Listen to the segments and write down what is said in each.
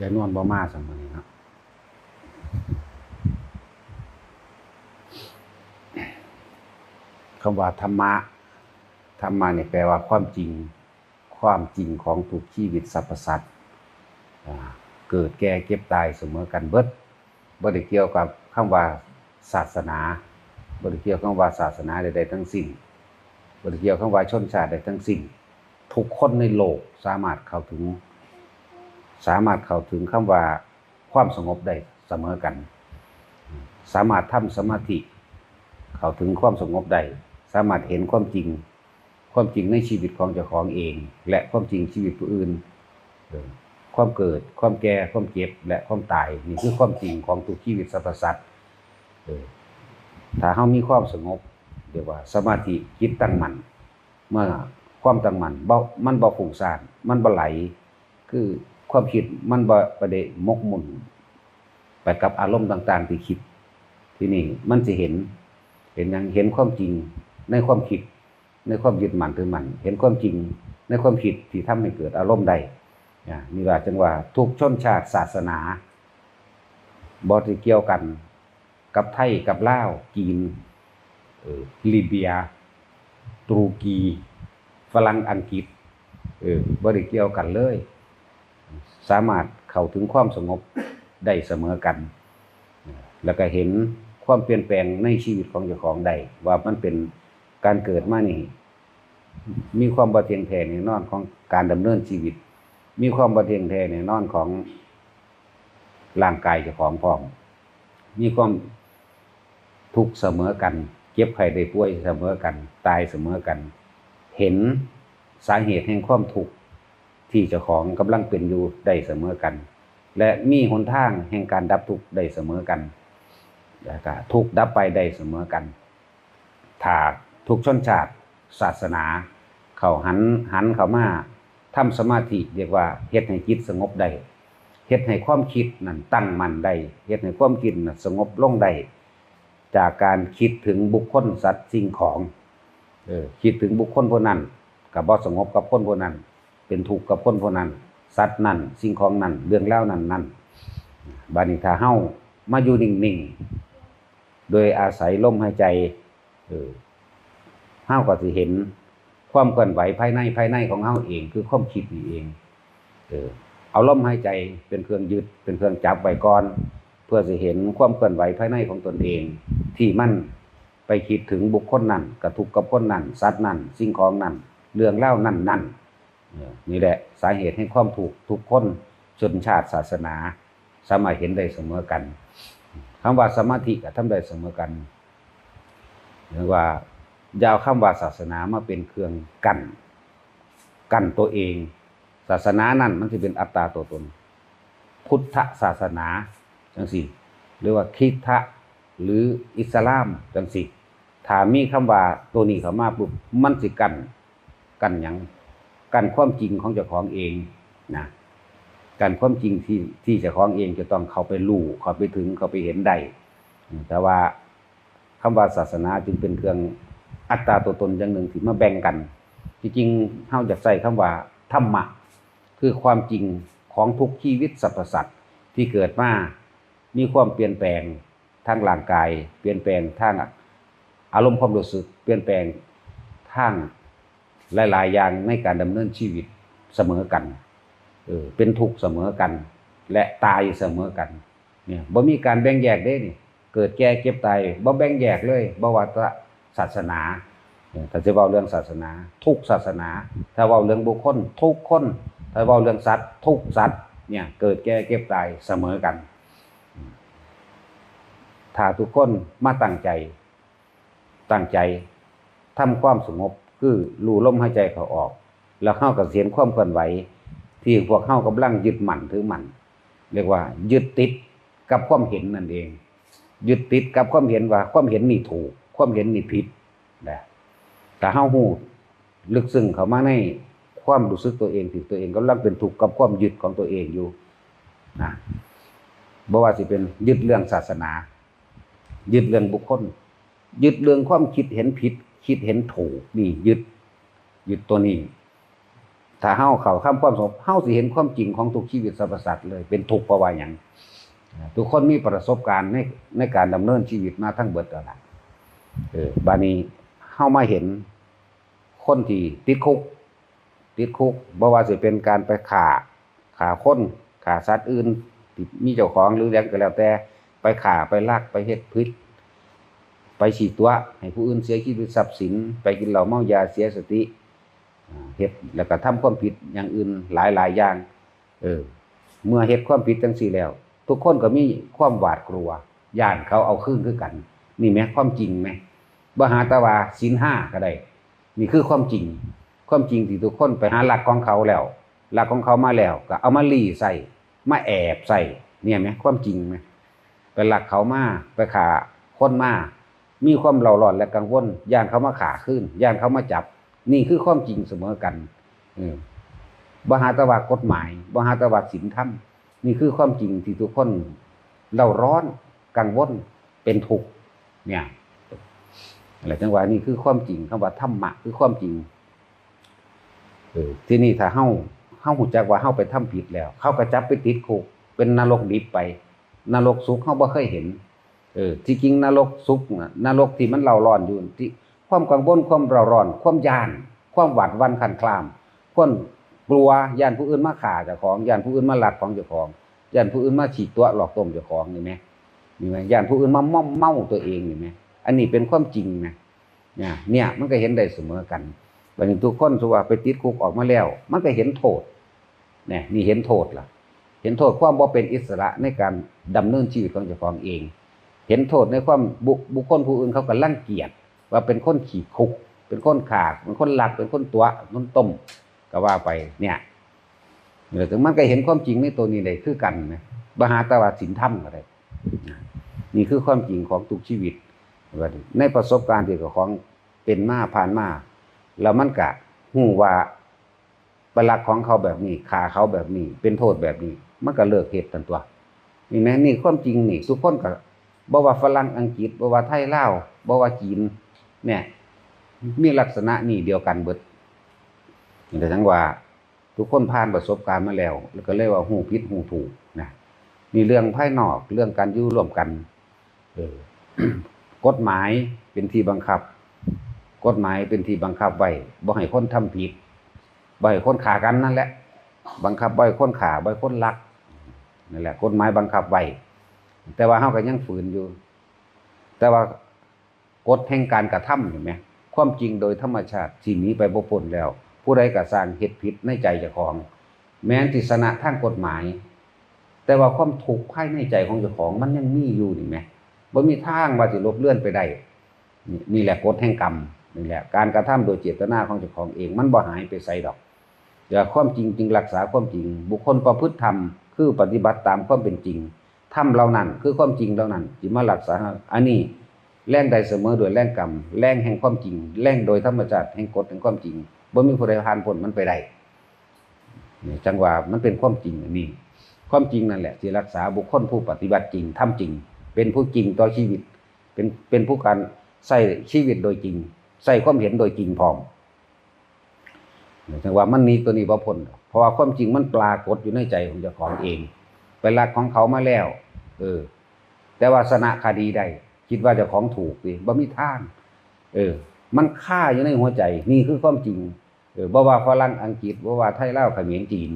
ยายนวลบ่มาสมัยนี้ครับคำว่าธรรมะ ธรรมะเนี่ยแปลว่าความจริง ความจริงของทุกชีวิตสรรพสัตว์เกิดแก่เก็บตายเสมอกันเบิดบ่ได้เกี่ยวกับคำว่าศาสนาบ่ได้เกี่ยวกับคำว่าศาสนาใดๆทั้งสิ้นบ่ได้เกี่ยวกับคำว่าชนชาติใดทั้งสิ้น ทุกคนในโลกสามารถเข้าถึง สามารถเข้าถึงคำว่าความสงบได้เสมอกัน สามารถทำสมาธิ เข้าถึงความสงบได้สามารถเห็นความจริง ความจริงในชีวิตของเจ้าของเอง และความจริงชีวิตผู้อื่น ความเกิดความแก่ความเจ็บและความตายนี่คือความจริงของทุกชีวิตสรรพสัตว์ถ้าเฮามีความสงบเรียกว่า สมาธิจิตตั้งมั่นเมื่อความตั้งมั่นบ่มันบ่ฟุ้งซ่านมันบ่ไหล คือ ความคิดมันบ่ประเดมกมุ่นไปกับอารมณ์ต่าง ๆ ที่คิด ที่นี่มันสิเห็น เห็นหยังเห็นความจริงในความคิด ในความยึดมั่นถือมั่นเห็นความจริง ในความคิดที่ทำให้เกิดอารมณ์ใดอ่านี่ว่าจังว่าทุกชนชาติศาสนาบ่ที่เกี่ยวกัน กับไทยกับลาวจีนเออลิเบียตุรกี ฝรั่งอังกฤษเออบ่ได้เกี่ยวกันเลย สามารถเข้าถึงความสงบได้เสมอกัน แล้วก็เห็นความเปลี่ยนแปลงในชีวิตของเจ้าของได้ว่ามันเป็นการเกิดมานี่ มีความบ่เทียงแท้แน่นอนของการดำเนินชีวิต มีความบ่เทียงแท้แน่นอนของร่างกายเจ้าของพร้อม มีความทุกเสมอกันเจ็บไข้ได้ป่วยเสมอกัน ตายเสมอกัน เห็นสาเหตุแห่งความทุกข์ ที่เจ้าของกำลังเป็นอยู่ได้เสมอกัน และมีหนทางแห่งการดับทุกข์ได้เสมอกันแล้วก็ทุกข์ดับไปได้เสมอกันถ้าทุกชนชาติศาสนา เขาหันหันเขามาทำสมาธิเรียกว่าเฮ็ดให้จิตสงบได้เฮ็ดให้ความคิดนั่นตั้งมั่นได้เฮ็ดให้ความคิดนั่นสงบลงได้จากการคิดถึงบุคคลสัตว์สิ่งของเออคิดถึงบุคคลผู้นั้นกับบ่สงบกับคนผู้นั้น เป็นทุกกับคนผู้นั้น สัตว์นั้นสิ่งของนั้นเรื่องเล่านั้นนั้นบานิถ้าเฮ้ามาอยู่นิ่งๆ โดยอาศัยลมหายใจเออเฮาก็สิเห็นความเคลื่อนไหวภายในภายในของเฮ้าเอง คือความคิดนี่เองเออเอาลมหายใจเป็นเครื่องยึดเป็นเครื่องจับไว้ก่อน เพื่อสิเห็นความเคลื่อนไหวภายในของตนเอง ที่มันไปคิดถึงบุคคลนั้นกระทุกกับคนนั้นสัตว์นั้นสิ่งของนั้นเรื่องเล่านั้นนั้นเออ นี่แหละสาเหตุให้ความถูกทุกคนชนชาติศาสนา สามารถเห็นได้เสมอกันคำว่าสมาธิกับทำได้เสมอกันหรือว่ายาวคำว่าศาสนามาเป็นเครื่องกันกันตัวเอง ศาสนานั่นมันจะเป็นอัตตาตัวตน พุทธศาสนาจังสี่หรือว่าคริสตะหรืออิสลามจังสี่ถ้ามีคำว่าตัวนี้เข้ามาปุ๊บมันสิกันกันหยัง กันความจริงของเจ้าของเองนะกันความจริงที่ที่เจ้าของเองจะต้องเข้าไปรู้เข้าไปถึงเข้าไปเห็นได้แต่ว่าคำว่าศาสนาจึงเป็นเครื่องอัตตาตัวตนอย่างหนึ่งที่มาแบ่งกัน จริงๆเฮาจะใส่คำว่าธรรมะคือความจริงของทุกชีวิตสรรพสัตว์ที่เกิดมา มีความเปลี่ยนแปลงทางร่างกาย เปลี่ยนแปลงทางอารมณ์ความรู้สึก เปลี่ยนแปลงทาง หลาย ๆ อย่างในการดำเนินชีวิตเสมอกันเออเป็นทุกข์เสมอกัน และตายเสมอกันเนี่ยบ่มีการแบ่งแยกเด้นี่เกิดแก่เก็บตายบ่แบ่งแยกเลยบ่ว่าศาสนาเนี่ยถ้าจะเว้าเรื่องศาสนา ทุกศาสนา ถ้าเว้าเรื่องบุคคล ทุกคน ถ้าเว้าเรื่องสัตว์ ทุกสัตว์เนี่ยเกิดแก่เก็บตายเสมอกัน ถ้าทุกคนมาตั้งใจ ตั้งใจทำความสงบ คือรู้ลมหายใจเขาออก แล้วเข้ากับเสียงความเคลื่อนไหว ที่พวกเข้ากำลังยึดมั่นถือมั่นเรียกว่า ยึดติดกับความเห็นนั่นเอง ยึดติดกับความเห็นว่า ความเห็นนี่ถูก ความเห็นนี่ผิดนะแต่เฮาหูลึกซึ้งเขามาในความรู้สึกตัวเองที่ตัวเองกำลังเป็นถูกกับความยึดของตัวเองอยู่นะบ่ว่าสิเป็นยึดเรื่องศาสนา ยึดเรื่องบุคคล ยึดเรื่องความคิดเห็นผิด คิดเห็นถูกนี่ยึดยึดตัวนี้ ถ้าเฮาเข้าข้ามความสงบเฮาสิเห็นความจริงของทุกชีวิตสรรพสัตว์เลยเป็นทุกข์เพราะว่าหยังทุกคนมีประสบการณ์ในในการดำเนินชีวิตมาทั้งเบิดแล้วล่ะเออบานี้เฮามาเห็นคนที่ติดคุก ติดคุกบ่ว่าสิเป็นการไปฆ่าฆ่าคนฆ่าสัตว์อื่นที่มีเจ้าของหรือแล้วก็แล้วแต่ไปฆ่าไปลักไปเฮ็ดพิษ ไปฉีดตัว ให้ผู้อื่นเสียชีวิตทรัพย์สิน ไปกินเหล้าเมายาเสียสติเฮ็ดแล้วก็ทำความผิดอย่างอื่นหลายหลายอย่าง เออ เมื่อเฮ็ดความผิดจังซี่แล้ว ทุกคนก็มีความหวาดกลัวย่านเขาเอาคืนคือกัน นี่แหมความจริงไหมบหาตวาศีลห้าก็ได้นี่คือความจริง ความจริงที่ทุกคนไปหาหลักของเขาแล้ว หลักของเขามาแล้ว ก็เอามาลีใส่มาแอบใส่เนี่ยไหมความจริงไหมไปหลักเขามาไปขาคนมา มีความเล่าร้อนและกังวลย่านเขามาขาขึ้นย่านเขามาจับ นี่คือความจริงเสมอกันบหาตวากฎหมายบหาตวาศีลธรรมนี่คือความจริงที่ทุกคนเล่าร้อนกังวลเป็นทุกข์เนี่ยอะไรจังหวะนี่คือความจริงคำว่าธรรมะคือความจริงเออที่นี่ถ้าเฮาเฮาหูจักว่าเฮาไปทำผิดแล้ว เขาก็จับไปติดคุกเป็นนรกดิบไป นรกสุขเฮาบ่เคยเห็น เออที่จริงนรกสุขน่ะนรกที่มันเล่าร้อนอยู่ที่ความกังวลความเร่าร้อน ความยาน ความหวาดวันคันคลามความกลัวยานผู้อื่นมาฆ่าเจ้าของยานผู้อื่นมาหลักของเจ้าของยานผู้อื่นมาฉีดตัวหลอกต้มเจ้าของนี่ไหมนี่ไหมยานผู้อื่นมาม่อมเมาตัวเองนี่ไหมอันนี้เป็นความจริงนะเนี่ยเนี่ยมันก็เห็นได้เสมอกันวันนี้ทุกคนสว่าไปติดคุกออกมาแล้ว มันก็เห็นโทษเนี่ยนี่เห็นโทษล่ะ เห็นโทษความบ่เป็นอิสระในการดำเนินชีวิตของเจ้าของเอง ห็นโทษในความบุบุคคลผู้อื่นเขาก็รังเกียจว่าเป็นคนขี่คุก เป็นคนขาดเป็นคนหลักเป็นคนตัวคนต้มก็ว่าไปเนี่ยเดี๋ยวถึงมันก็เห็นความจริงในตัวนี้เลยคือกันนะบหาตวาสินธรรมก็ได้นี่คือความจริงของทุกชีวิต ในประสบการณ์ที่เจ้าของเป็นมาผ่านมาแล้วมันกะหูว่าประลักของเขาแบบนี้ขาเขาแบบนี้ เป็นโทษแบบนี้ มันก็เลิกเหตุตันตัวนี่แม่นี่ความจริงนี่ทุกคนก็บ่ ว่าฝรั่งอังกฤษบ่ว่าไทยลาวบ่ว่าจีนเนี่ยมีลักษณะนี่เดียวกันเบิดแต่ทั้งว่า ทุกคนผ่านประสบการณ์มาแล้ว แล้วก็เลยว่าหูผิดหูถูกนะนี่เรื่องภายนอกเรื่องการยู่ร่วมกันเออกฎหมายเป็นที่บังคับ กฎหมายเป็นที่บังคับไว้บ่ให้คนทำผิดบ่ให้คนขากันนั่นแหละ บังคับบ่ให้คนขาบ่ให้คนลักนั่นแหละกฎหมายบังคับไว้ แต่ว่าเฮาก็ยังฝืนอยู่ แต่ว่ากฎแห่งการกระทำเห็นไหมความจริงโดยธรรมชาติที่หนีไปบ่พ้นแล้ว ผู้ใดก็สร้างเฮ็ดผิดในใจเจ้าของ แม้นที่ชนะทางกฎหมาย แต่ว่าความถูกข์ภายในใจของเจ้าของมันยังมีอยู่นี่แหมบ่มีทางว่าสิลบเลื่อนไปได้นี่แหละกฎแห่งกรรมนี่แหละการกระทำโดยเจตนาของเจ้าของเอง มันบ่หายไปไสดอกแต่ความจริงจึงรักษาความจริง บุคคลประพฤติธรรมคือปฏิบัติตามความเป็นจริง ธรรมเหล่านั้น คือความจริงเหล่านั้นที่มารักษาอันนี้แรงใดเสมอโดยแรงกรรมแรงแห่งความจริงแรงโดยธรรมชาติแห่งกฎแห่งความจริงบ่มีผู้ใดผ่านพ้นมันไปได้นี่จังหว่ามันเป็นความจริงอันนี้ ความจริงนั่นแหละที่รักษาบุคคลผู้ปฏิบัติจริงทำจริง เป็นผู้จริงต่อชีวิต เป็นเป็นผู้การใส่ชีวิตโดยจริง ใส่ความเห็นโดยจริงพร้อมจังหว่ามันนี้ตัวนี้บ่พ้นดอกเพราะว่าความจริงมันปรากฏอยู่ในใจของเจ้าของเอง ไปลักของเขามาแล้ว เออ แต่ว่าชนะคดีได้คิดว่าจ้าของถูกดิบ่มีทาง เออ มันฆ่าอยู่ในหัวใจ นี่คือความจริง เออบ่ว่าฝรั่งอังกฤษบ่ว่าไทยลาวเขมรจีน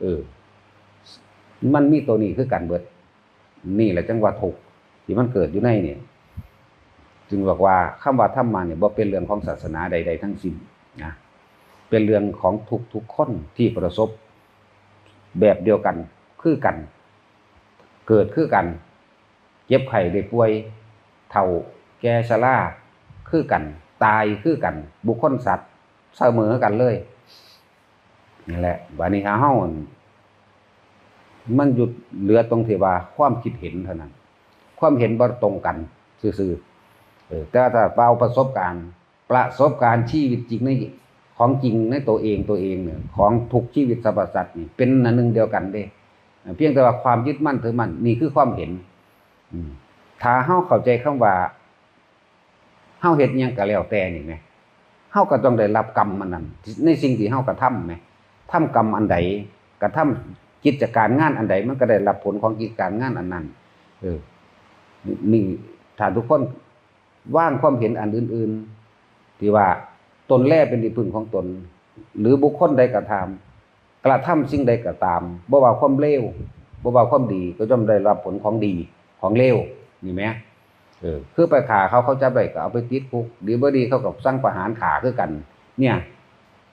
เออ มันมีตัวนี้คือกันเบิด นี่แหละจังหว่าถูกที่มันเกิดอยู่ในเนี่ย จึงบอกว่าคำว่าธรรมะเนี่ยบ่เป็นเรื่องของศาสนาใด ๆ ทั้งสิ้นนะเป็นเรื่องของทุกทุกๆคนที่ประสบแบบเดียวกันคือกัน เกิดคือกัน เจ็บไข้ได้ป่วยเฒ่าแก่ชราคือกัน ตายคือกัน บุคคลสัตว์เสมอกันเลยนี่แหละวันนี้หาเฮาอั่นมันหยุดเหลือตรงเทวาความคิดเห็นเท่านั้น ความเห็นบ่ตรงกันซื่อๆเออแต่ถ้าเปล่าประสบการณ์ประสบการณ์ชีวิตจริงในของจริงในตัวเองตัวเองเนี่ยของทุกชีวิตสรรพสัตว์นี่เป็นอันหนึ่งเดียวกันเด้ เพียงแต่ว่าความยึดมั่นถือมั่นนี่คือความเห็นถ้าเฮาเข้าใจคำว่าเฮาเฮ็ดอิหยังก็แล้วแต่นี่แหมเฮาก็ต้องได้รับกรรมมันนั้นในสิ่งที่เฮากระทำแหมทำกรรมอันใดกระทำกิจการงานอันใดมันก็ได้รับผลของกิจการงานอันนั้น เออนี่ถ้าทุกคนว่างความเห็นอันอื่น ๆ ที่ว่าตนแรกเป็นที่พึ่งของตน หรือบุคคลใดกระทำ กระทำสิ่งใดก็ตามบ่ว่าความเลวบ่ว่าความดีก็ย่อมได้รับผลของดีของเลวนี่ไหมเออคือไปขาเขาเขาจับได้ก็เอาไปติดคุกดีบ่ดีเขากับสร้างประหารขาคือกัน เนี่ย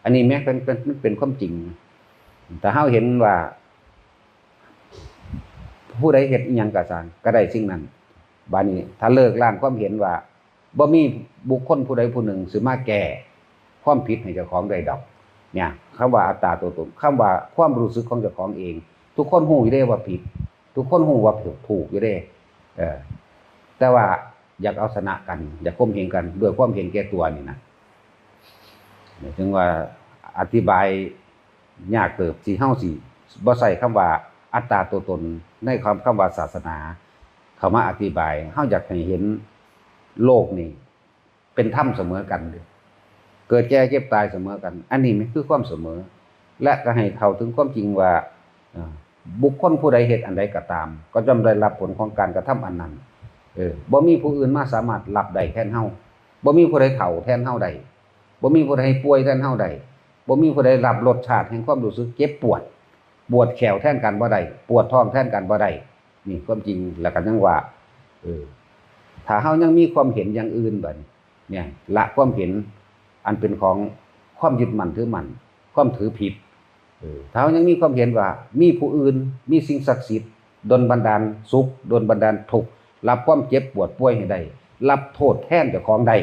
อันนี้แม้เป็นเป็นมันเป็นความจริง แต่เฮาเห็นว่า ผู้ใดเฮ็ดอิหยังก็สร้างก็ได้สิ่งนั้นบานี้ ถ้าเลิกล้างความเห็นว่าบ่มีบุคคลผู้ใดผู้หนึ่งสิมาแก้ความผิดให้เจ้าของได้ดอก เนี่ยคำว่าอัตตาตัวตนคำว่าความรู้สึกของเจ้าของเอง ทุกคนฮู้อยู่เด้ว่าผิด ทุกคนฮู้ว่าผิดถูกอยู่เด้เออแต่ว่าอยากเอาชนะกัน อยากก้มเหงกันด้วยความเห็นแก่ตัวนี่นะเนี่ยถึงว่าอธิบายยากเติบสิเฮาสิบ่ใส่คำว่าอัตตาตัวตน ในคำคำว่าศาสนาเขามาอธิบายเฮาอยากให้เห็นโลกนี่เป็นธรรมเสมอกันเด้อ เกิดแก่เก็บตายเสมอกัน อันนี้มันคือความเสมอ และก็ให้เข้าถึงความจริงว่าบุคคลผู้ใดเหตุอันใดก็ตาม ก็ย่อมได้รับผลของการกระทำอันนั้น เออบ่มีผู้อื่นมาสามารถรับได้แทนเฮาบ่มีผู้ใดเฒ่าแทนเฮาได้บ่มีผู้ใดป่วยแทนเฮาได้บ่มีผู้ใดรับรสชาติแห่งความรู้สึกเจ็บปวดปวดแขวแทนกันบ่ได้ปวดท้องแทนกันบ่ได้นี่ความจริงแล้วก็ยังว่าเออถ้าเฮายังมีความเห็นอย่างอื่นบัดนี้เนี่ยละความเห็น อันเป็นของความยึดมั่นถือมั่นความถือผิดเออถ้าเรายังมีความเห็นว่า มีผู้อื่นมีสิ่งศักดิ์สิทธิ์ดลบันดาลสุขดลบันดาลทุกข์รับความเจ็บปวดป่วยให้ได้รับโทษแทนเจ้าของได้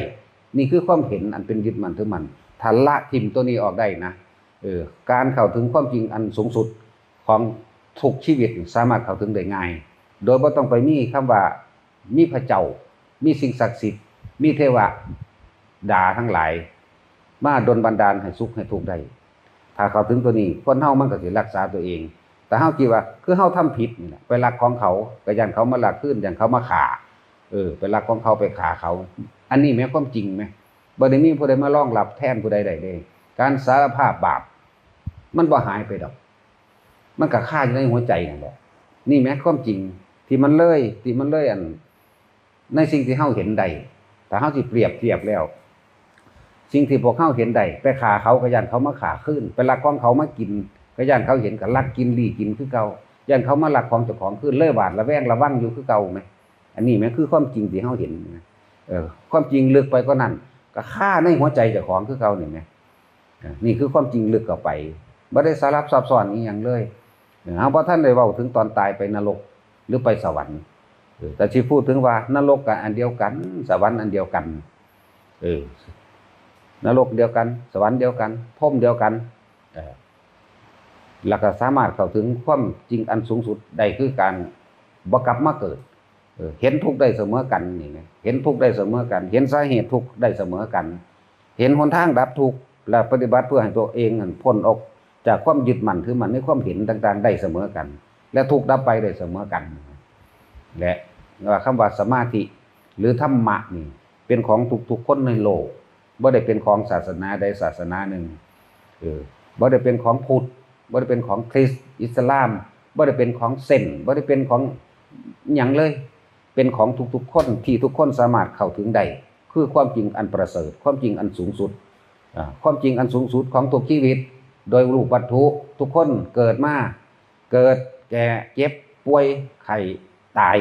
นี่คือความเห็นอันเป็นยึดมั่นถือมั่นถ้าละทิมตัวนี้ออกได้นะเออการเข้าถึงความจริงอันสูงสุดของทุกชีวิตสามารถเข้าถึงได้ง่าย โดยบ่ต้องไปมีคำว่ามีพระเจ้า มีสิ่งศักดิ์สิทธิ์ มีเทวดาทั้งหลาย มาดลบันดาลให้สุขให้ทุกข์ได้ถ้าเขาถึงตัวนี้คนเฮามันก็สิรักษาตัวเอง แต่เฮาคิดว่า คือเฮาทำผิดนี่แหละไปลักของเขาก็ยันเขามาลักขึ้นยันเขามาฆ่าเออไปลักของเขาไปฆ่าเขา อันนี้แม่นความจริงไหมบ่ได้มีผู้ใดมารองรับแทนผู้ใดใดเด้การสารภาพบาป มันบ่หายไปดอก มันก็ฆ่าอยู่ในหัวใจนั่นแหละนี่แม่นความจริงที่มันเลยที่มันเลยอัน ในสิ่งที่เฮาเห็นใดถ้าเฮาสิเปรียบเทียบแล้ว สิ่งที่พวกเขาเห็นได้ไปขาเขาก็ยันเขามาขาขึ้นไปลักของเขามากินก็ยันเขาเห็นก็ลักกินรีกินคือเก่ายันเขามาลักของเจ้าของขึ้นเล่บาดระแวงระวังอยู่คือเก่าไหมอันนี้ม่นคือความจริงที่เขาเห็นเออความจริงลึกไปก็นั่นก็ฆ่าในหัวใจเจ้าของคือเก่านี่ยไหมนี่คือความจริงลึกเข้าไปไม่ได้สารับซับซ้อนอีหยังเลยเออเอาพระท่านได้เว้าถึงตอนตายไปนรกหรือไปสวรรค์แต่ที่พูดถึงว่านรกกับอันเดียวกัน สวรรค์อันเดียวกัน เออ นรกเดียวกัน สวรรค์เดียวกันพรมเดียวกันแล้วก็สามารถเข้าถึงความจริงอันสูงสุดได้คือการบกลับมาเกิดเห็นทุกข์ได้เสมอกันนี่ไงเห็นทุกข์ได้เสมอกัน เห็นสาเหตุทุกข์ได้เสมอกัน เห็นหนทางดับทุกข์และปฏิบัติเพื่อให้ตัวเองพ้นออกจากความยึดมั่นถือมั่นในความเห็นต่างๆ ได้เสมอกัน และทุกข์ดับไปได้เสมอกันและว่าคำว่าสมาธิหรือธรรมะนี่เป็นของทุกๆคนในโลก บ่ได้เป็นของศาสนาใดศาสนาหนึ่งเออบ่ได้เป็นของพุทธบ่ได้เป็นของคริสต์อิสลามบ่ได้เป็นของเซนบ่ได้เป็นของหยังเลย เป็นของทุกๆคนที่ทุกคนสามารถเข้าถึงได้คือความจริงอันประเสริฐ ความจริงอันสูงสุดความจริงอันสูงสุดของทุกชีวิต โดยรูปวัตถุทุกคนเกิดมาเกิดแก่เจ็บป่วยไข้ตาย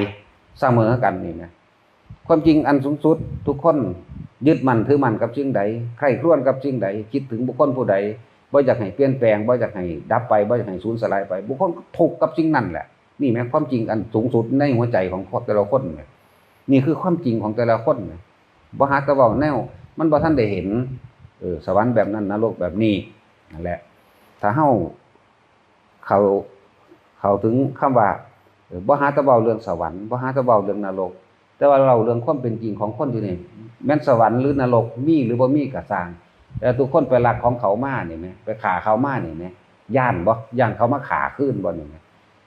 เสมอกันนี่นะความจริงอันสูงสุดทุกคน ยึดมั่นถือมั่นกับสิ่งใดใครครวญกับสิ่งใด คิดถึงบุคคลผู้ใดบ่อยากให้เปลี่ยนแปลงบ่อยากให้ดับไปบ่อยากให้สูญสลายไป บุคคลถูกกับสิ่งนั้นแหละ นี่แหมความจริงอันสูงสุดในหัวใจของแต่ละคนเนี่ยนี่คือความจริงของแต่ละคนเนี่ยบหาตะว้าแนว มันบ่ทันได้เห็นเออสวรรค์แบบนั้นนรกแบบนี้นั่นแหละ ถ้าเฮาเขาเขาถึงคำว่าบ่หาตะเว้าเรื่องสวรรค์บ่หาตะเว้าเรื่องนรก แต่ว่าเราเรื่องความเป็นจริงของคนที่นี่แม่นสวรรค์หรือนรกมีหรือบ่มีก็สร้างแต่ทุกคนไปรักของเขามาเนี่ยไหมไปขาเขามาเนี่ยไหมย่านบ่ย่านเขามาขาขึ้นบ่นี่ไหม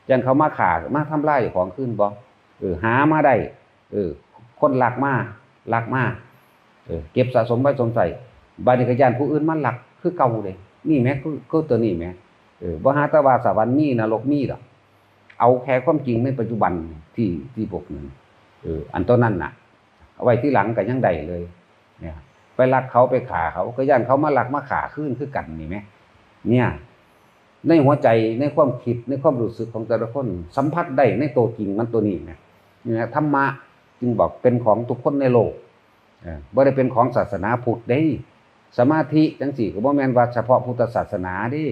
ย่านเขามาขามาทำลายของขึ้นบ่เออหามาได้เออ คนรักมารักมาเออเก็บสะสมไว้สมใส่บานี้ก็ย่านผู้อื่นมาลักคือเก่าเลยนี่แหมคือคือตัวนี้แหมเออบ่หาแตว่าสวรรค์มีนรกมีดอกเอาแค่ความจริงในปัจจุบันที่ที่พวกนั้น เอออันต้นนั้นน่ะเอาไว้ที่หลังก็ยังได้เลย เนี่ยไปลักเขาไปขาเขาก็ย่านเขามาลักมาขาขึ้นคือกันนี่ไหมเนี่ย ในหัวใจในความคิดในความรู้สึกของแต่ละคนสัมผัสได้ในตัวจริงมันตัวนี้นะนี่นะธรรมะจึงบอกเป็นของทุกคนในโลกอบ่ได้เป็นของศาสนาพุทธได้ สมาธิจังสี่ก็บ่แม่นว่าเฉพาะพุทธศาสนาดิ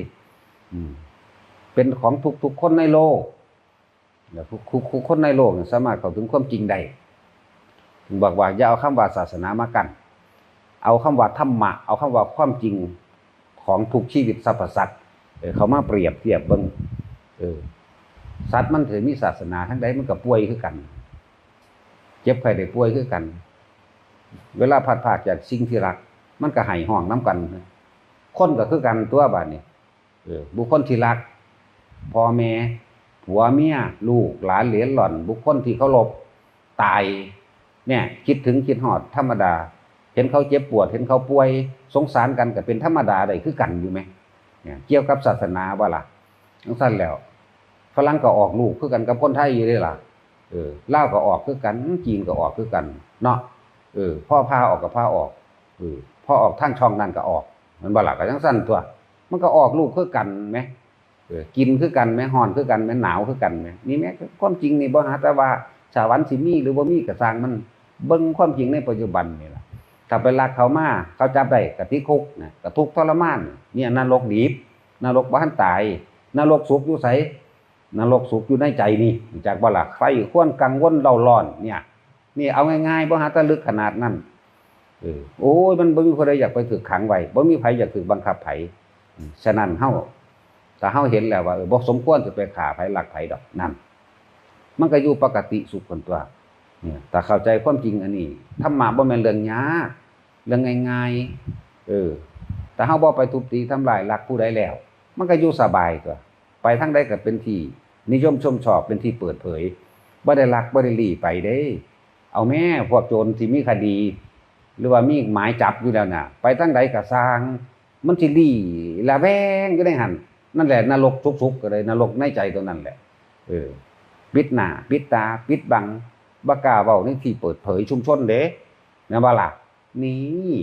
เป็นของทุกๆคนในโลก แล้วทุกทุคนในโลกเนี่ยสามารถเข้าถึงความจริงได้ถึงบอกว่าอย่าเอาคำว่าศาสนามากัน เอาคำว่าธรรมะ เอาคำว่าความจริงของทุกชีวิตสรรพสัตว์เขามาเปรียบเทียบเบิ่งเออสัตว์มันถือมีศาสนาทั้งใดมันก็ป่วยคือกัน เจ็บไข้ได้ป่วยคือกัน เวลาพัดภาคจากสิ่งที่รัก มันก็ให้ห้องน้ำกันคนก็คือกันตัวบาดนี้เออบุคคลที่รักพ่อแม่ ผัวเมียลูกหลานเหลนหล่อน บุคคลที่เขารบตาย เนี่ย คิดถึงคิดหอดธรรมดา เห็นเขาเจ็บปวด เห็นเขาป่วยสงสารกันก็เป็นธรรมดาได้คือกันอยู่ไหมเนี่ยเกี่ยวกับศาสนาว่าล่ะทั้งสั้นแล้วฝรั่งก็ออกลูกคือกันกับคนไทยอยู่ได้ล่ะเออล่าก็ออกคือกันจีนก็ออกคือกัน เนาะเออพ่อพาออกกับพาออกเออพ่อออกทางช่องนั่นก็ออกมันบ่ล่ะก็จังสั้นตัว มันก็ออกลูกคือกันไหม กินคือกันไหมฮ้อนคือกันไหมหนาวคือกันไหมนี่แม่ความจริงนี่บ่หาแต่ว่าสวรรค์สิมีหรือบ่มีก็สร้างมันเบิ่งความจริงในปัจจุบันนี่ล่ะถ้าไปลักเขามาเขาจับได้กะติคุกนะกะทุกทรมานเนี่ยนรกดีบนรกบ้านตายนรกสุขอยู่ไสนรกสุขอยู่ในใจนี่จากบ่ล่ะใครควรกังวลเล่าร้อนเนี่ย นี่เอาง่ายๆบ่หาแตะลึกขนาดนั้นเออโอ้ยมันบ่มีใคนใดอยากไปถูกขังไว้บ่มีไผอยากถูกบังคับไผฉะนั้นเฮา ถ้าเฮาเห็นแล้วว่าเออบ่สมควรจะไปฆ่าไผลักไผดอกนั่น มันก็อยู่ปกติสุขคนตัวเนี่ยแต่เข้าใจความจริงอันนี้ธรรมะบ่แม่นเรื่องยากเรื่องง่ายๆเออแต่เฮาบ่ไปทุบตีทำลายรักผู้ใดแล้ว มันก็อยู่สบายตัวไปทางใดก็เป็นที่ นิยมชมชอบเป็นที่เปิดเผยบ่ได้รักบ่ได้หลีไปเด้ เอาแม่พวกโจรที่มีคดี หรือว่ามีหมายจับอยู่แล้วน่ะ ไปทางใดก็สร้าง มันสิหลีละแวงก็ได้หั่น นั่นแหละนรกทุกๆก็เลยนรกในใจตัวนั้นแหละ เออปิดหน้าปิดตาปิดบังบากาเว้าในที่เปิดเผยชุมชนเด้แม่นบ่ล่ะนี่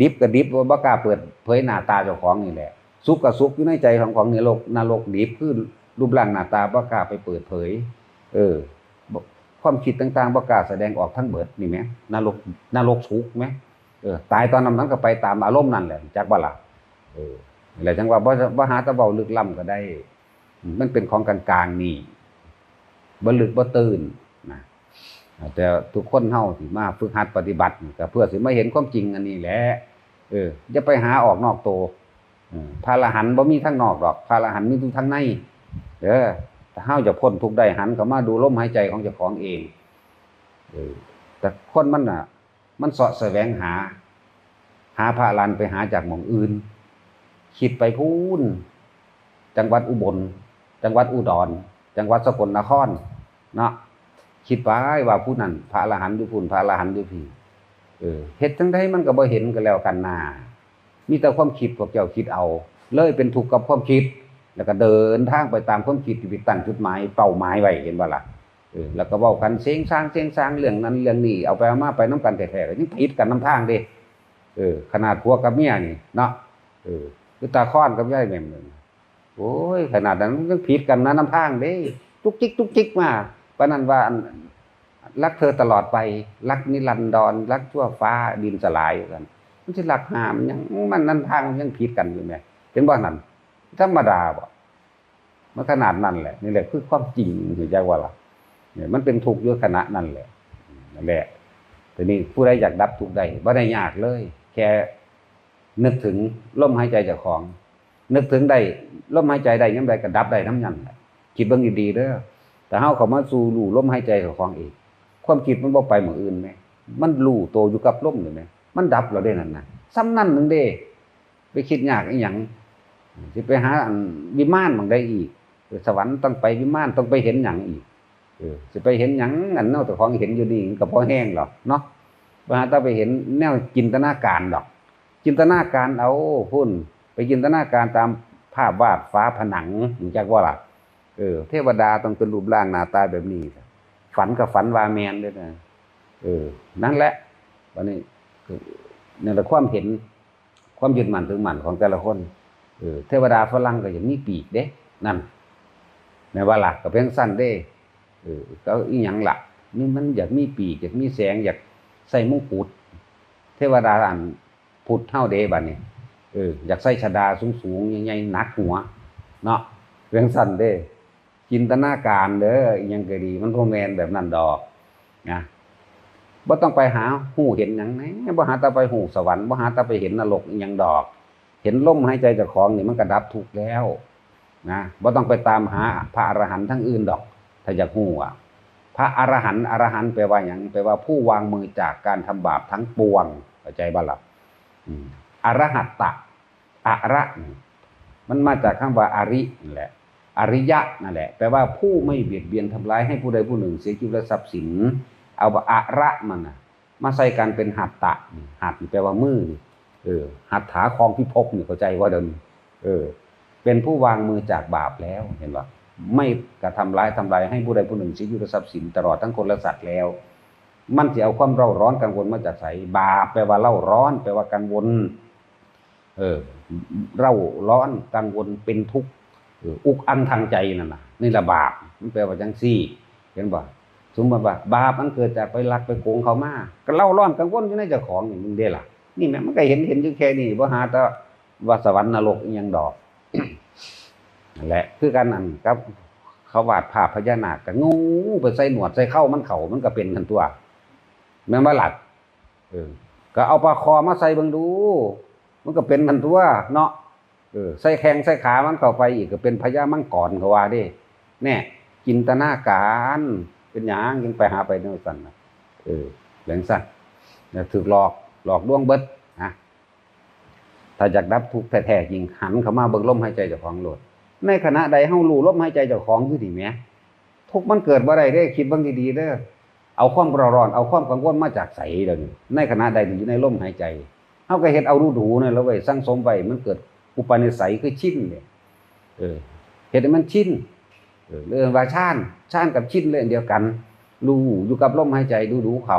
ดิบกับดิบว่าบ่กาเปิดเผยหน้าตาเจ้าของนี่แหละสุขกับสุขอยู่ในใจของของนรกนรกดิบคือรูปร่างหน้าตาบ่กาไปเปิดเผย เออความคิดต่างๆบ่กาแสดงออกทั้งเบิดนี่แหมนรกนรกสุขไหมเออตายตอนนั้นมันก็ไปตามอารมณ์นั่นแหละจักบ่ล่ะเออ นี่แหละจังว่าบ่บ่หาตะเว้าลึกล้ำก็ได้ มันเป็นของกลางๆนี่บ่ลึกบ่ตื่นนะแต่ทุกคนเฮาที่มาฝึกหัดปฏิบัติก็เพื่อสิมาเห็นความจริงอันนี้แหละเอออย่าไปหาออกนอกโตออพระอรหันต์บ่มีทางนอกดอกพระอรหันต์มีอยู่ทางในเด้อถ้าเฮาจะพ้นทุกได้หันเข้ามาดูลมหายใจของเจ้าของเองเออแต่คนมันน่ะ มันเสาะแสวงหา หาพระอรหันต์ไปหาจากหม่องอื่น คิดไปพูนจังหวัดอุบล จังหวัดอุดร จังหวัดสกลนครเนาะคิดไปว่าผู้นั้นพระอรหันต์อยู่พุ่นพระอรหันต์อยู่พี่เออเฮ็ดจังไดมันก็บ่เห็นกันแล้วกันนามีแต่ความคิดพวกเจ้าคิดเอา เลยเป็นทุกกับความคิด แล้วก็เดินทางไปตามความคิดที่ไปตั้งจุดหมายเป้าหมายไว้เห็นบ่ล่ะเออแล้วก็เว้ากันเสียงสร้างเสียงสร้างเรื่องนั้นเรื่องนี้เอาไปเอามาไปนํกันแท้ๆก็ยังผิดกันนํทางเด้เออขนาดผัวกับเมียนี่เนาะเออ คือตาค้อนกับยายแม่มนี่โอ้ยขนาดนั้นมันยังผิดกันนะนํทางเด้จุกจิกจุกจิกมาปานนั้นว่ารักเธอตลอดไป รักนิรันดรรักชั่วฟ้าดินสลายกัน มันสิรักหามนยังมันนั้นทางมันยังผิดกันอยู่แหมเห็นบ่นั่นธรรมดาบ่มันขนาดนั้นแหละนี่แหละคือความจริงคือจักว่าล่ะเนี่ยมันเป็นทุกข์อยู่ขณะนั้นแหละนั่นแหละทีนี้ผู้ใดอยากดับทุกข์ได้บ่ได้ยากเลย แค่ นึกถึงลมหายใจเจ้าของ นึกถึงได้ลมหายใจได้ยามใดก็ดับได้น้ำนั้นแหละคิดเบิ่งดีๆเด้อแต่เฮาเขามาสู่รู้ลมหายใจของของเองความคิดมันบ่ไปหม้องอื่นแหมมันรู้โตอยู่กับลมนี่แหมมันดับแล้วเด้นั่นนะซ้ำนั่นหนึงเด้ ไปคิดยากอีหยังสิไปหาอันวิมานบางใดอีกสวรรค์ต้องไปวิมานต้องไปเห็นหยังอีกเออสิไปเห็นหยังอันเนาะแต่ของเห็นอยู่นี่มันก็พอแห้งหรอกเนาะบ่หาต้องไปเห็นแนวจินตนาการดอก จินตนาการเอาพุ่น ไปจินตนาการตามภาพวาดฟ้าผนังรู้จักว่าล่ะเออ เทวดาต้องเป็นรูปร่างหน้าตาแบบนี้ฝันกับฝันวาแมนด้วยนะเออ นั่นแหละวันนี้คือนี่แหละความเห็น ความยึดมั่นถึงมั่นของแต่ละคนเออเทวดาฝรั่งก็อย่างมีปีกเด้ นั่นแม่ว่าหลักก็เพียงสั้นเด้เออก็อีหยังหลักนี่มันอยากมีปีกอยากมีแสงอยากใส่มงกุฎเทวดาอัน พุทธเท่าเดบัดนี้เอออยากใส่ชดาสูงๆใหญ่ๆหนักหัว เนาะเพียงสั้นเด้จินตนาการเด้อยังก็ดี มันบ่แมนแบบนั้นดอกนะบ่ต้องไปหาหูเห็นหยังแหนบ่หาตาไปหูสวรรค์บ่หาตาไปเห็นนรกอีหยังดอก เห็นลมหายใจเจ้าของนี่มันก็ดับทุกแล้วนะบ่ต้องไปตามหาพระอรหันต์ทั้งอื่นดอก ถ้าอยากฮู้อะ พระอรหันต์อรหันต์แปลว่าหยังแปลว่าผู้วางมือจากการทำบาปทั้งปวงเข้าใจบ่ล่ะ อืมอรหัตตะอะระนี่มันมาจากคำว่าอารินั่นแหละ อริยะนั่นแหละ แปลว่าผู้ไม่เบียดเบียนทำร้ายให้ผู้ใดผู้หนึ่ง เสียชีวิตและทรัพย์สิน เอาว่าอะระมันน่ะมาใส่กันเป็นหัตตะนี่หัตนี่แปลว่ามือนี่เออ หัตถาคองพิภพนี่เข้าใจว่าเดิมเออ เป็นผู้วางมือจากบาปแล้วเห็นว่าไม่กระทำร้ายทำลายให้ผู้ใดผู้หนึ่งเสียชีวิตและทรัพย์สินตลอดทั้งคนและสัตว์แล้ว มันจะเอาความเร่าร้อนกังวลมาจากไสบาปแปลว่าเล่าร้อน แปลว่ากังวล เออ เร่าร้อนกังวลเป็นทุกข์อุกอันทางใจนั่นน่ะนี่ละบาปมันแปลว่าจังซี่เห็นบ่สมมติว่า บาปมันเกิดจากไปลักไปโกงเขามาก็เล่าร้อนกังวลอยู่ในเจ้าของนี่มึงเด้ล่ะ นี่แม่มันก็เห็นเห็นอยู่แค่นี้บ่าหาแต่ว่าสวรรค์นรกยังดอกนั่นแหละ คือกันนั่นครับ เขาวาดภาพพญานาคก็งูไปใส่หนวดใส่เข้ามันเข่ามันก็เป็นกันตัว แม่นว่าหลักเออ ก็เอาปลาคอมาใส่บิ่งดู มันก็เป็นกันตัวเนาะเออใส่แข้งใส่ขามันเข้าไปอีกก็เป็นพญามังกรเขาว่าด้แน่จินตนาการเป็นหยังยังไปหาไปเนื้อสันนะเออเหลืองสันเนี่ยถูกหลอกหลอกลวงเบิดนะถ้าอยากดับทุกแท้ๆจริงหันเข้ามาเบิ่งลมหายใจเจ้าของโหลด ในขณะใดเฮารู้ลมหายใจเจ้าของคือดีแหมทุกมันเกิดบ่ได้เด้คิดบิ่งดีๆเด้อ เอาความร้อนเอาความกังวลมาจากไสเดี๋ยวนี้ในขณะใดที่อยู่ในลมหายใจเฮาก็เฮ็ดเอาดูๆนั่นแล้วไว้สั่งสมไว้มันเกิดอุปนิสัยคือชินเนี่ยเออเหตุให้มันชินเรื่องว่าชานชานกับชินเรื่องเดียวกันรู้อยู่กับลมหายใจดูดูเขา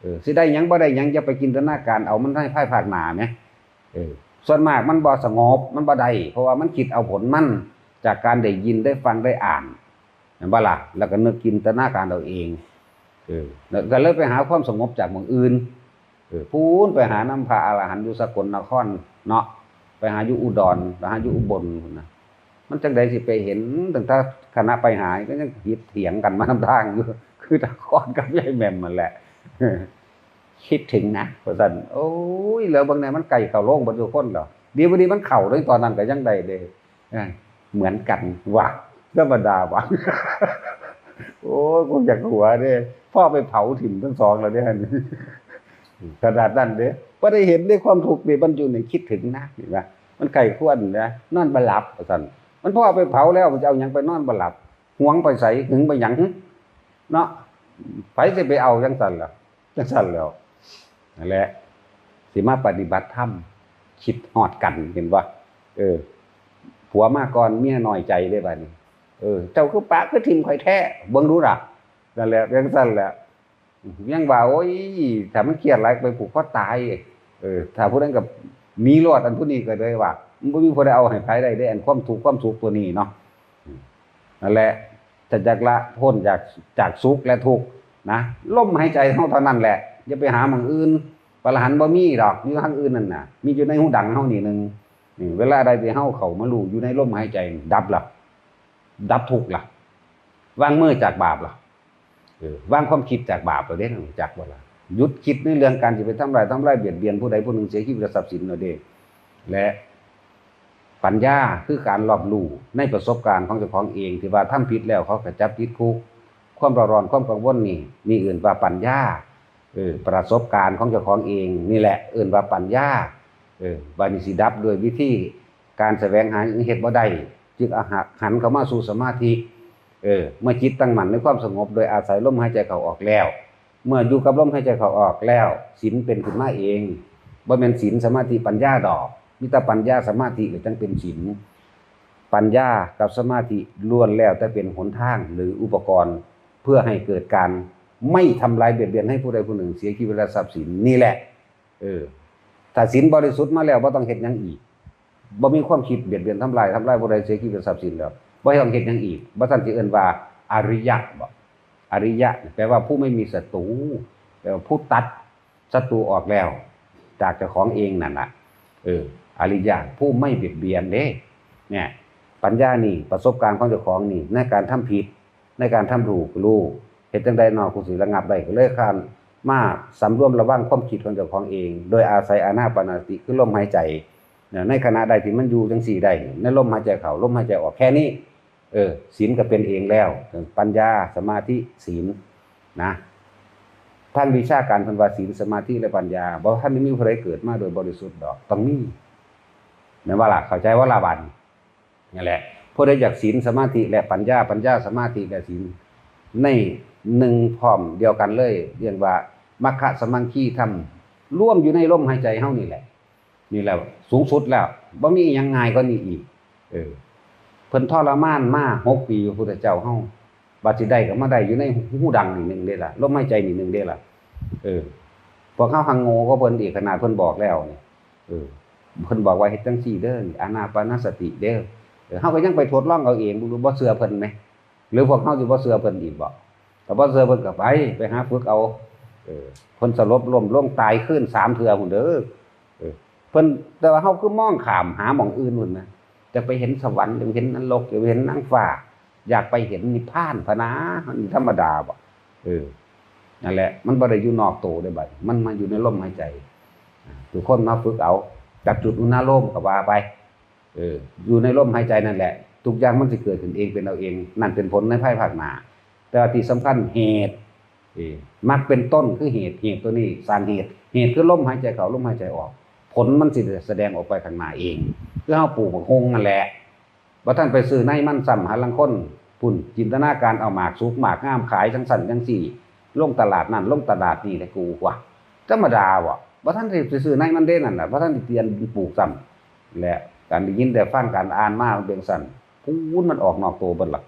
เออสิได้ยังบ่ได้ยังจะไปกินตนาการเอามันให้พ่ายภาคหนาไหมเออส่วนมากมันบ่สงบมันบ่ได้เพราะว่ามันคิดเอาผลมันจากการได้ยินได้ฟังได้อ่านเห็นบ่ล่ะแล้วก็นึกกินตนาการเอาเอง ก็เลยไปหาความสงบจากเมืองอื่นเออพูนไปหาน้ำพระอรหันต์อยู่สกลนครเนาะไปหาอยู่อุดรไปหาอยู่อุบลนะมันจังใดสิไปเห็นตั้งแต่คณะไปหายก็ยังคิดเถียงกันมาทำทางอยู่คือตะคอนกับยายแม่มมันแหละ คิดถึงนะพระฉะนั้นโอ้ยแล้วบางแนมันไก่เข่าโล่งบรรจุคนเหรอเดียววันนี้มันเข่าด้วยตอนนั้นก็ยังใดเดเหมือนกันว่ะธรรมดาว่ะโอ้ยกูอยากหัวเด้ พ่อไปเผาถิ่นทั้งสองแล้วเนี่ยขนาดนั้นเด้ว่าได้เห็นได้ความถูกข์นี่มันอยู่ในคิดถึงนะเห็นไหมมันไก่ขวนนะนอนบหลับสันมันพ่อไปเผาแล้วมันจะเอาหยังไปนอนบหลับหวงไปใส่หึงไปหยังเนาะไปสิไปเอาจังสันล่ะจังสันแล้วนั่นแหละสิมาปฏิบัติธรรมคิดหอดกันเห็นว่าเออ ผัวมาก่อนเมียน้อยใจได้บัดนี้เออ เจ้าคือปะคือทิมข่อยแท้เบิ่งดูล่ะ นั่นแหละจังสันแหละยังว่าโอ้ยถ้ามันเครียดหลายไปผูกคอตาย เออ ถ้าผู้นั้นกับมีรอดอันผู้นี้ก็เลยว่ามันบ่มีผู้ใดเอาให้ไผได้ได้อันความทุกข์ความสุขตัวนี้เนาะนั่นแหละจะจากละพ้นจากจากสุขและทุกข์นะลมหายใจเฮาเท่านั้นแหละอย่าไปหาหม่องอื่นปรหันบ่มีดอกอยู่ทางอื่นนั่นน่ะ มีอยู่ในหูดังเฮานี่หนึ่งเวลาใดที่เฮาเขามารู้อยู่ในลมหายใจ ดับล่ะดับทุกข์ล่ะวางมือจากบาปล่ะเออ วางความคิดจากบาปเราเด้จากบ่ล่ะหยุดคิดในเรื่องการจะไปทำลายทำลายเบียดเบียนผู้ใดผู้หนึ่งเสียชีวิตและทรัพย์สินเราเด้และปัญญาคือการรอบรู้ในประสบการณ์ของเจ้าของเองที่ว่าทำผิดแล้วเขาก็จับติดคุกความร้อนความกังวลนี่นี่อื่นว่าปัญญาเออประสบการณ์ของเจ้าของเอง นี่แหละเอื่นว่าปัญญาเออบานิสิดับด้วยวิธีการแสวงหาเหตุบ่ได้จึงอาหารหันเข้ามาสู่สมาธิ เออ เมื่อจิตตั้งมั่นในความสงบ โดยอาศัยลมหายใจเข้าออกแล้ว เมื่ออยู่กับลมหายใจเข้าออกแล้วศีลเป็นขึ้นมาเองบ่แม่นศีลสมาธิปัญญาดอกมีแต่ปัญญาสมาธิก็จังเป็นศีลปัญญากับสมาธิล้วนแล้วแต่เป็นหนทางหรืออุปกรณ์เพื่อให้เกิดการไม่ทำลายเบียดเบียนให้ผู้ใดผู้หนึ่งเสียชีวิตและทรัพย์สินนี่แหละ เออถ้าสินบริสุทธิ์มาแล้วบ่าต้องเฮ็ดหยังอีกบ่มีความคิดเบียดเบียนทำลายทำลายผู้ใดเสียชีวิตและทรัพย์สินแล้ว บ่ต้องเฮ็ดหยังอีกบ่ทันสิเอิ้นว่าอริยะบ่อริยะแปลว่าผู้ไม่มีศัตรูแปลว่าผู้ตัดศัตรูออกแล้ว จากเจ้าของเองนั่นน่ะเอออริยะผู้ไม่เบียดเบียนเด้เนี่ยปัญญานี่ประสบการณ์ของเจ้าของนี่ในการทำผิด ในการทำถูกรู้เฮ็ดจังใดนอกูสิระงับได้ก็เลยคันมาสำรวมระวังความคิดของเจ้าของเอง โดยอาศัยอานาปานสติคือลมหายใจในขณะใดที่มันอยู่จังสี่ได้ในลมหายใจเขาลมหายใจออกแค่นี้ เออศีลก็เป็นเองแล้ว ปัญญาสมาธิศีลนะท่างวิชาการพันวาศีลสมาธิและปัญญาบ่ท่านไม่มีผู้ใดเกิดมาโดยบริสุทธิ์ดอกต้องมีแม่นว่าล่ะเข้าใจว่าลาบันนี่แหละผู้ใดอยากศีลสมาธิและปัญญา ปัญญาสมาธิและศีลในหนึ่งพร้อมเดียวกันเลย เรียกว่ามัคคะสมังคีทำร่วมอยู่ในลมหายใจเฮานี่แหละ นี่แหละสูงสุดแล้วบ่มีอิหยังง่ายกว่านี้อีก เออ พิ่นทรมานมาหกปีพระพุทธเจ้าเฮาบาดสิได้ก็มาได้อยู่ในหูดังนี่หนึ่งเด้ล่ะลมหายใจนี่หนึ่งเด้ล่ะ เออพวกเฮาหังโง่ก็เพิ่นอีกขนาดเพิ่นบอกแล้วนี่เออเพิ่นบอกว่าเฮ็ดจังซี่เด้ออานาปานสติเด้อเออเฮาก็ยังไปทดลองเอาเองบ่รู้บ่เชื่อเพิ่นไหมหรือพวกเฮาสิบ่เชื่อเพิ่นอีกบ่ถ้าบ่เชื่อเพิ่นก็ไปไปหาฝึกเอา เออเพิ่นสลบล้มลงตายขึ้นสามเทื่อพุ่นเด้อเออเพิ่นแต่ว่าเฮาคือมองข้ามหาหม่องอื่นพุ่นนะ จะไปเห็นสวรรค์จะไปเห็นนรกจะไปเห็นนางฟ้าอยากไปเห็นนิพพานพะนะนธรรมดาบ่เออนั่นแหละ มันบ่ได้อยู่นอกโตได้บัดมันมาอยู่ในลมหายใจทุกคนมาฝึกเอาจับจุดอุณาโลมก็ว่าไป เออ อยู่ในลมหายใจนั่นแหละ ทุกอย่างมันสิเกิดขึ้นเองเป็นเอาเอง นั่นเป็นผลในภายภาคหน้าแต่ที่สำคัญเหตุมักเป็นต้นคือเหตุเหตุตัวนี้สร้างเหตุ เหตุคือลมหายใจเข้าลมหายใจออก ผลมันสิแสดงออกไปข้างหน้าเอง คือเฮาปลูกบักฮงนั่นแหละบ่ท่านไปซื้อในมันซ้ำหาลังคนพุ่นจินตนาการเอาหมากสุกหมากงามขายจังสั่นจังสี่ลงตลาดนั่นลงตลาดนี่แหละกูว่าธรรมดาบ่บ่ท่านไปซื้อในมันเด้นั่นน่ะบ่ท่านเตียนปลูกซ้ำและการได้ยินได้ฟังการอ่านมามันเป็นสั่นพูนมันออกนอกตัวบิดล่ะ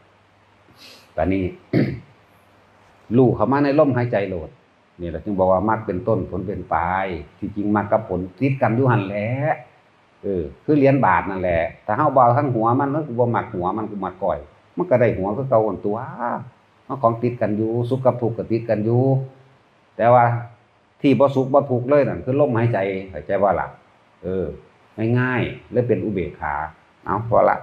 แต่นี้ลูกเข้ามาในลมหายใจโลดนี่แหละจึงบอกว่ามรรคเป็นต้นผลเป็นปลาย ที่จริงมรรคกับผลติดกันอยู่หันแหละ เออคือเหรียญบาทนั่นแหละถ้าเฮาเบาทั้งหัวมันมันก็บ่มักหัวมันก็มักก่อย มันก็ได้หัวคือเก่าคนตัวมันของติดกันอยู่สุขกับทุกข์ก็ติดกันอยู่แต่ว่าที่บ่สุขบ่ทุกข์เลยนั่นคือลมหายใจหายใจว่าล่ะ เออง่ายๆแลยเป็นอุเบกขาเอาพอละ